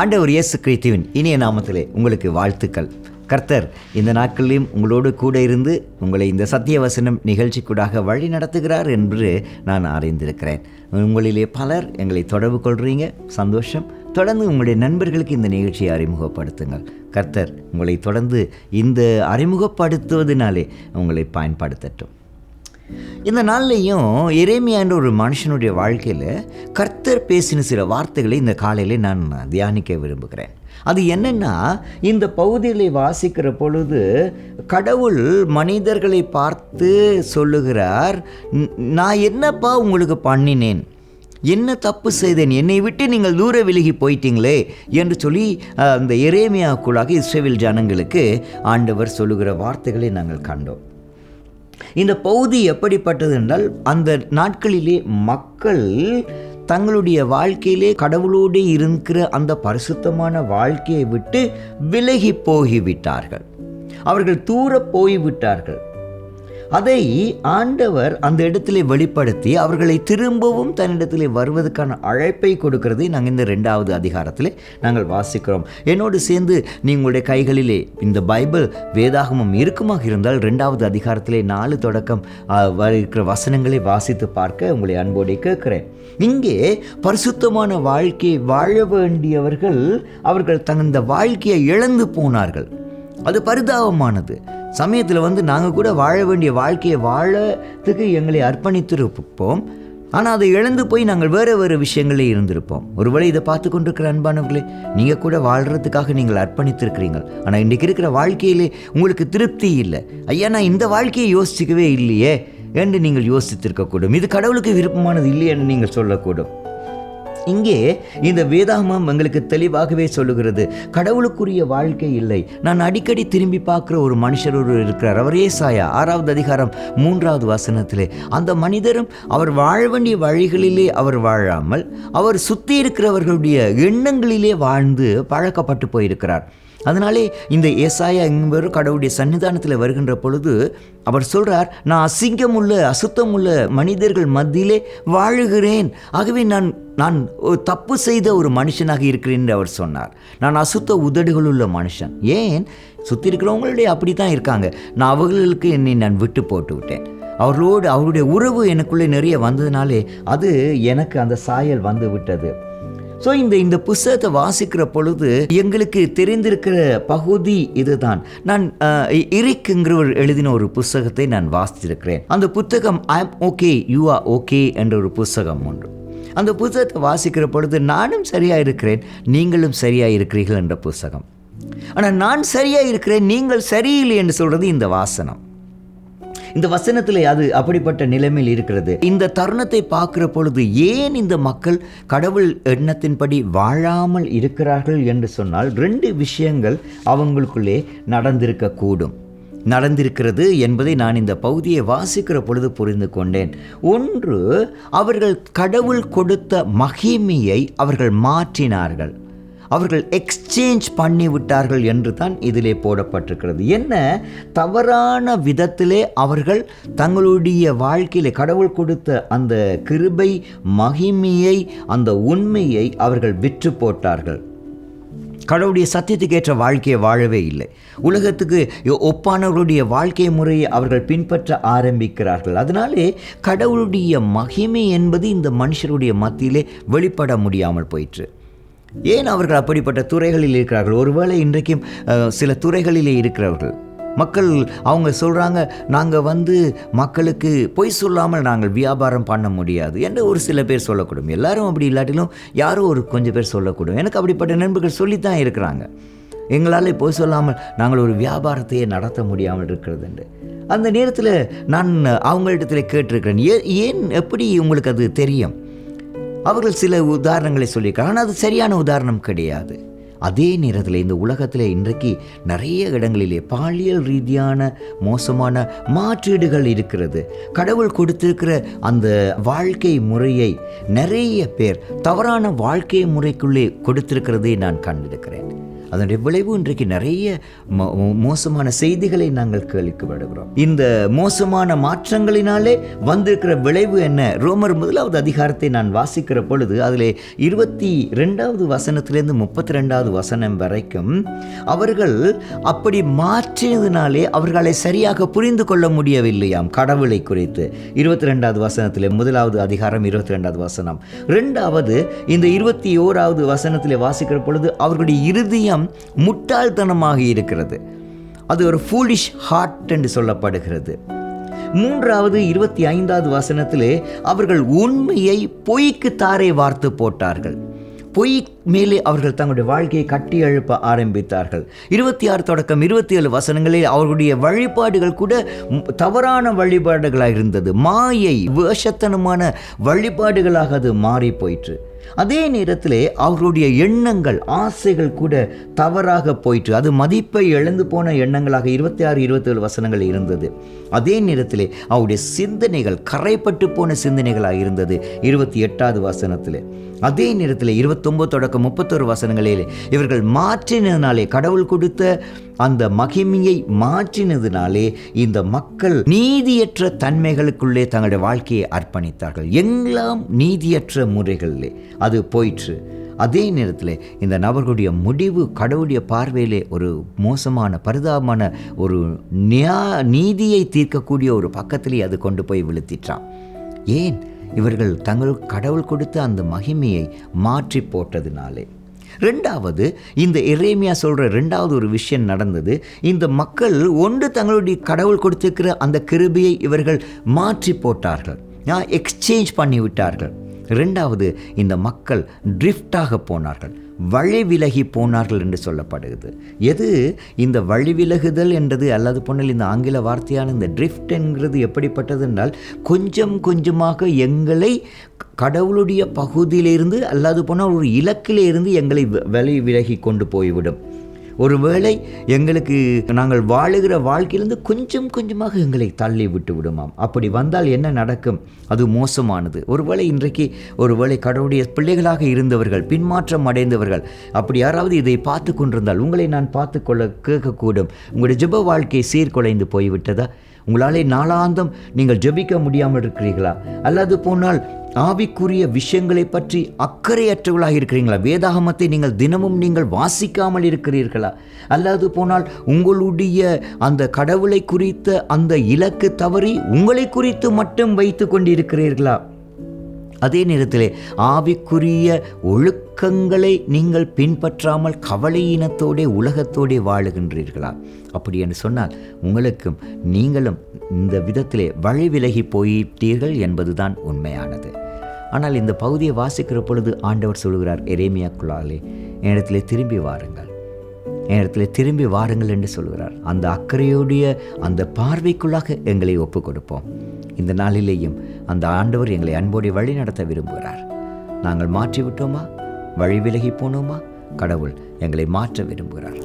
ஆண்டவர் இயேசு கிறிஸ்துவின் இனிய நாமத்திலே உங்களுக்கு வாழ்த்துக்கள். கர்த்தர் இந்த நாட்களிலும் உங்களோடு கூட இருந்து உங்களை இந்த சத்திய வசனம் நிகழ்ச்சிக்கூடாக வழி நடத்துகிறார் என்று நான் அறிந்திருக்கிறேன் உங்களிலே பலர் எங்களை தொடர்பு கொள்கிறீங்க சந்தோஷம். தொடர்ந்து உங்களுடைய நண்பர்களுக்கு இந்த நிகழ்ச்சியை அறிமுகப்படுத்துங்கள். கர்த்தர் உங்களை தொடர்ந்து இந்த அறிமுகப்படுத்துவதனாலே உங்களை பயன்படுத்தட்டும். இந்த நாள்லையும் எரேமியான்ற ஒரு மனுஷனுடைய வாழ்க்கையில் கர்த்தர் பேசின சில வார்த்தைகளை இந்த காலையில் நான் தியானிக்க விரும்புகிறேன். அது என்னென்னா இந்த பகுதிகளை வாசிக்கிற பொழுது கடவுள் மனிதர்களை பார்த்து சொல்லுகிறார் நான் என்னப்பா உங்களுக்கு பண்ணினேன்? என்ன தப்பு செய்தேன்? என்னை விட்டு நீங்கள் தூர விலகி போயிட்டீங்களே? என்று சொல்லி அந்த எரேமியாக்குள்ளாக இஸ்ரேவில் ஜனங்களுக்கு ஆண்டவர் சொல்லுகிற வார்த்தைகளை நாங்கள் கண்டோம். இந்த பகுதி எப்படிப்பட்டது என்றால் அந்த நாட்களிலே மக்கள் தங்களுடைய வாழ்க்கையிலே கடவுளோடு இருக்கிற அந்த பரிசுத்தமான வாழ்க்கையை விட்டு விலகி போகிவிட்டார்கள். அவர்கள் தூர போய்விட்டார்கள். அதை ஆண்டவர் அந்த இடத்திலே வெளிப்படுத்தி அவர்களை திரும்பவும் தன்னிடத்திலே வருவதற்கான அழைப்பை கொடுக்கிறதை. நாங்கள் இந்த ரெண்டாவது அதிகாரத்தில் நாங்கள் வாசிக்கிறோம். என்னோடு சேர்ந்து நீங்களுடைய கைகளிலே இந்த பைபிள் வேதாகமம் இருக்குமாக இருந்தால் ரெண்டாவது அதிகாரத்திலே நாலு தொடக்கம் இருக்கிற வசனங்களை வாசித்து பார்க்க உங்களை அன்போடு கேட்கிறேன். இங்கே பரிசுத்தமான வாழ்க்கையை வாழ வேண்டியவர்கள் அவர்கள் தந்த வாழ்க்கையை இழந்து போனார்கள். அது பரிதாபமானது. சமயத்தில் வந்து நாங்கள் கூட வாழ வேண்டிய வாழ்க்கையை வாழத்துக்கு எங்களை அர்ப்பணித்திருப்போம். ஆனால் அதை இழந்து போய் நாங்கள் வேறு வேறு விஷயங்களே இருந்திருப்போம். ஒருவேளை இதை பார்த்து கொண்டிருக்கிற அன்பானவர்களே நீங்கள் கூட வாழ்கிறதுக்காக நீங்கள் அர்ப்பணித்திருக்கிறீங்க ஆனால் இன்றைக்கு இருக்கிற வாழ்க்கையிலே உங்களுக்கு திருப்தி இல்லை. ஐயா நான் இந்த வாழ்க்கையை யோசிக்கவே இல்லையே என்று நீங்கள் யோசித்திருக்கக்கூடும். இது கடவுளுக்கு விருப்பமானது இல்லையே என்று நீங்கள் சொல்லக்கூடும். இங்கே இந்த வேதாகமம் எங்களுக்கு தெளிவாகவே சொல்லுகிறது. கடவுளுக்குரிய வாழ்க்கை இல்லை. நான் அடிக்கடி திரும்பி பார்க்குற ஒரு மனுஷர் ஒரு இருக்கிறார். அவரே சாயா ஆறாவது அதிகாரம் மூன்றாவது வசனத்திலே அந்த மனிதரும் அவர் வாழ வேண்டிய வழிகளிலே அவர் வாழாமல் அவர் சுற்றி இருக்கிறவர்களுடைய எண்ணங்களிலே வாழ்ந்து பழக்கப்பட்டு போயிருக்கிறார். அதனாலே இந்த ஏசாயா என்பவர் கடவுளுடைய சன்னிதானத்தில் வருகின்ற பொழுது அவர் சொல்கிறார் நான் அசிங்கமுள்ள அசுத்தமுள்ள மனிதர்கள் மத்தியிலே வாழுகிறேன். ஆகவே நான் நான் ஒரு தப்பு செய்த ஒரு மனுஷனாக இருக்கிறேன் என்று அவர் சொன்னார். நான் அசுத்த உதடுகளுள்ள மனுஷன். ஏன்? சுற்றி இருக்கிறவங்களுடைய அப்படி தான் இருக்காங்க. நான் அவர்களுக்கு என்னை நான் விட்டு போட்டு விட்டேன். அவர்களோடு அவருடைய உறவு எனக்குள்ளே நிறைய வந்ததுனாலே அது எனக்கு அந்த சாயல் வந்து விட்டது. ஸோ இந்த இந்த புஸ்தகத்தை வாசிக்கிற பொழுது எங்களுக்கு தெரிந்திருக்கிற பகுதி இதுதான். நான் இரிக்குங்கிறவர் எழுதின ஒரு புஸ்தகத்தை நான் வாசித்திருக்கிறேன். அந்த புத்தகம் I am okay you are okay என்ற ஒரு புஸ்தகம் ஒன்று அந்த புத்தகத்தை வாசிக்கிற பொழுது நானும் சரியாக இருக்கிறேன் நீங்களும் சரியாக இருக்கிறீர்கள் என்ற புஸ்தகம். ஆனால் நான் சரியாக இருக்கிறேன் நீங்கள் சரியில்லை என்று சொல்கிறது இந்த வாசனம். இந்த வசனத்தில் அது அப்படிப்பட்ட நிலைமையில் இருக்கிறது. இந்த தருணத்தை பார்க்கிற பொழுது ஏன் இந்த மக்கள் கடவுள் எண்ணத்தின்படி வாழாமல் இருக்கிறார்கள் என்று சொன்னால் ரெண்டு விஷயங்கள் அவங்களுக்குள்ளே நடந்திருக்கக்கூடும் நடந்திருக்கிறது என்பதை நான் இந்த பகுதியை வாசிக்கிற பொழுது புரிந்து கொண்டேன். ஒன்று அவர்கள் கடவுள் கொடுத்த மகிமையை அவர்கள் மாற்றினார்கள். அவர்கள் எக்ஸ்சேஞ்ச் பண்ணி விட்டார்கள் என்று தான் இதிலே போடப்பட்டிருக்கிறது. என்ன? தவறான விதத்திலே அவர்கள் தங்களுடைய வாழ்க்கையிலே கடவுள் கொடுத்த அந்த கிருபை மகிமையை அந்த உண்மையை அவர்கள் விற்று போட்டார்கள். கடவுளுடைய சத்தியத்துக்கு ஏற்ற வாழ்க்கையை வாழவே இல்லை. உலகத்துக்கு ஒப்பானவர்களுடைய வாழ்க்கை முறையை அவர்கள் பின்பற்ற ஆரம்பிக்கிறார்கள். அதனாலே கடவுளுடைய மகிமை என்பது இந்த மனுஷருடைய மத்தியிலே வெளிப்பட முடியாமல் போயிற்று. ஏன் அவர்கள் அப்படிப்பட்ட துறைகளில் இருக்கிறார்கள்? ஒருவேளை இன்றைக்கும் சில துறைகளிலே இருக்கிறவர்கள். மக்கள் அவங்க சொல்கிறாங்க நாங்கள் வந்து மக்களுக்கு பொய் சொல்லாமல் நாங்கள் வியாபாரம் பண்ண முடியாது என்று ஒரு சில பேர் சொல்லக்கூடும். எல்லாரும் அப்படி இல்லாட்டிலும் யாரும் ஒரு கொஞ்சம் பேர் சொல்லக்கூடும். எனக்கு அப்படிப்பட்ட நண்பர்கள் சொல்லித்தான் இருக்கிறாங்க. எங்களால் பொய் சொல்லாமல் நாங்கள் ஒரு வியாபாரத்தையே நடத்த முடியாமல் இருக்கிறது என்று. அந்த நேரத்தில் நான் அவங்களிடத்தில் கேட்டிருக்கிறேன். ஏ ஏன் எப்படி உங்களுக்கு அது தெரியும்? அவர்கள் சில உதாரணங்களை சொல்லியிருக்காங்க. ஆனால் அது சரியான உதாரணம் கிடையாது. அதே நேரத்தில் இந்த உலகத்தில் இன்றைக்கு நிறைய இடங்களிலே பாலியல் ரீதியான மோசமான மாற்றீடுகள் இருக்கிறது. கடவுள் கொடுத்திருக்கிற அந்த வாழ்க்கை முறையை நிறைய பேர் தவறான வாழ்க்கை முறைக்குள்ளே கொடுத்திருக்கிறதை நான் கண்டிருக்கிறேன். அதனுடைய விளைவு இன்றைக்கு நிறைய மோ- மோசமான செய்திகளை நாங்கள் கேள்விக்கப்படுகிறோம் இந்த மோசமான மாற்றங்களினாலே வந்திருக்கிற விளைவு என்ன? ரோமர் முதலாவது அதிகாரத்தை நான் வாசிக்கிற பொழுது அதில் இருபத்தி ரெண்டாவது வசனத்திலிருந்து முப்பத்தி ரெண்டாவது வசனம் வரைக்கும் அவர்கள் அப்படி மாற்றினதுனாலே அவர்களை சரியாக புரிந்து கொள்ள முடியவில்லையாம் கடவுளை குறித்து. இருபத்தி ரெண்டாவது வசனத்தில் முதலாவது அதிகாரம் இருபத்தி ரெண்டாவது வசனம். ரெண்டாவது இந்த இருபத்தி ஓராவது வசனத்தில் வாசிக்கிற பொழுது அவர்களுடைய இருதயம் முட்டாள்தனமாக இருக்கிறது. அது ஒரு ஃபூலிஷ் ஹார்ட் என்று சொல்லப்படுகிறது. மூன்றாவது இருபத்தி ஐந்தாவது வசனத்திலே அவர்கள் உண்மையை பொய்க்கு தாரை வார்த்து போட்டார்கள். பொய் மேலே அவர்கள் தங்களுடைய வாழ்க்கையை கட்டி எழுப்ப ஆரம்பித்தார்கள். இருபத்தி ஆறு தொடக்கம் இருபத்தி ஏழு வசனங்களில் அவர்களுடைய வழிபாடுகள் கூட தவறான வழிபாடுகளாக இருந்தது. மாயை வேஷத்தனமான வழிபாடுகளாக அது மாறி போயிற்று. அதே நேரத்தில் அவருடைய எண்ணங்கள் ஆசைகள் கூட தவறாக போயிற்று. அது மதிப்பை இழந்து போன எண்ணங்களாக இருபத்தி ஆறு இருபத்தேழு வசனங்கள் இருந்தது. அதே நேரத்தில் அவருடைய சிந்தனைகள் கரைப்பட்டு போன சிந்தனைகளாக இருந்தது இருபத்தி எட்டாவது வசனத்தில். அதே நேரத்தில் இருபத்தொம்போது தொடக்கம் முப்பத்தொரு வசனங்களில் இவர்கள் மாற்றினதுனாலே கடவுள் கொடுத்த அந்த மகிமையை மாற்றினதுனாலே இந்த மக்கள் நீதியற்ற தன்மைகளுக்குள்ளே தங்களுடைய வாழ்க்கையை அர்ப்பணித்தார்கள். எல்லாம் நீதியற்ற முறைகளிலே அது போயிற்று அதே நேரத்தில் இந்த நபர்களுடைய முடிவு கடவுளுடைய பார்வையிலே ஒரு மோசமான பரிதாபமான ஒரு நியா நீதியை தீர்க்கக்கூடிய ஒரு பக்கத்திலே அது கொண்டு போய் விழுத்திட்டான் ஏன்? இவர்கள் தங்கள் கடவுள் கொடுத்த அந்த மகிமையை மாற்றி போட்டதினாலே. ரெண்டாவது இந்த எரேமியா சொல்கிற ரெண்டாவது ஒரு விஷயம் நடந்தது. இந்த மக்கள் ஒன்று தங்களுடைய கடவுள் கொடுத்திருக்கிற அந்த கிருபையை இவர்கள் மாற்றி போட்டார்கள். எக்ஸ்சேஞ்ச் பண்ணி விட்டார்கள் ரெண்டாவது இந்த மக்கள் ட்ரிஃப்டாக போனார்கள். வழிவிலகி போனார்கள் என்று சொல்லப்படுகிறது. எது? இந்த வழிவிலகுதல் என்றது அல்லது போனால் இந்த ஆங்கில வார்த்தையான இந்த ட்ரிஃப்ட் என்கிறது எப்படிப்பட்டது என்றால் கொஞ்சம் கொஞ்சமாக எங்களை கடவுளுடைய பகுதியிலிருந்து அல்லது போனால் ஒரு இலக்கிலிருந்து எங்களை வ- வழி விலகி கொண்டு போய்விடும். ஒருவேளை எங்களுக்கு நாங்கள் வாழுகிற வாழ்க்கையிலிருந்து கொஞ்சம் கொஞ்சமாக எங்களை தள்ளி விட்டு விடுமாம். அப்படி வந்தால் என்ன நடக்கும்? அது மோசமானது. ஒருவேளை இன்றைக்கு ஒருவேளை கடவுளுடைய பிள்ளைகளாக இருந்தவர்கள் பின்மாற்றம் அடைந்தவர்கள் அப்படி யாராவது இதை பார்த்து கொண்டிருந்தால் உங்களை நான் பார்த்து கொள்ள கேட்கக்கூடும். உங்களுடைய ஜெப வாழ்க்கை சீர்குலைந்து போய்விட்டதா? உங்களாலே நாளாந்தம் நீங்கள் ஜெபிக்க முடியாமல் இருக்கிறீர்களா? அல்லது போனால் ஆவிக்குரிய விஷயங்களை பற்றி அக்கறையற்றவர்களாக இருக்கிறீங்களா வேதாகமத்தை நீங்கள் தினமும் நீங்கள் வாசிக்காமல் இருக்கிறீர்களா? அல்லது போனால் உங்களுடைய அந்த கடவுளை குறித்த அந்த இலக்கு தவறி உங்களை குறித்து மட்டும் வைத்து கொண்டிருக்கிறீர்களா? அதே நேரத்தில் ஆவிக்குரிய ஒழுக்கங்களை நீங்கள் பின்பற்றாமல் கவலையினத்தோடே உலகத்தோடே வாழுகின்றீர்களா? அப்படி என்று சொன்னால் உங்களுக்கும் நீங்களும் இந்த விதத்திலே வழி விலகி போயிட்டீர்கள் என்பதுதான் உண்மையானது. ஆனால் இந்த பகுதியை வாசிக்கிற பொழுது ஆண்டவர் சொல்கிறார் குழாலே என்னிடத்திலே திரும்பி வாருங்கள். என்னிடத்தில் திரும்பி வாருங்கள் என்று சொல்கிறார் அந்த அக்கறையுடைய அந்த பார்வைக்குள்ளாக எங்களை ஒப்புக் கொடுப்போம் இந்த நாளிலேயும் அந்த ஆண்டவர் எங்களை அன்போடு வழி நடத்த விரும்புகிறார். நாங்கள் மாற்றி விட்டோமா வழி விலகி போனோமா? கடவுள் எங்களை மாற்ற விரும்புகிறார்.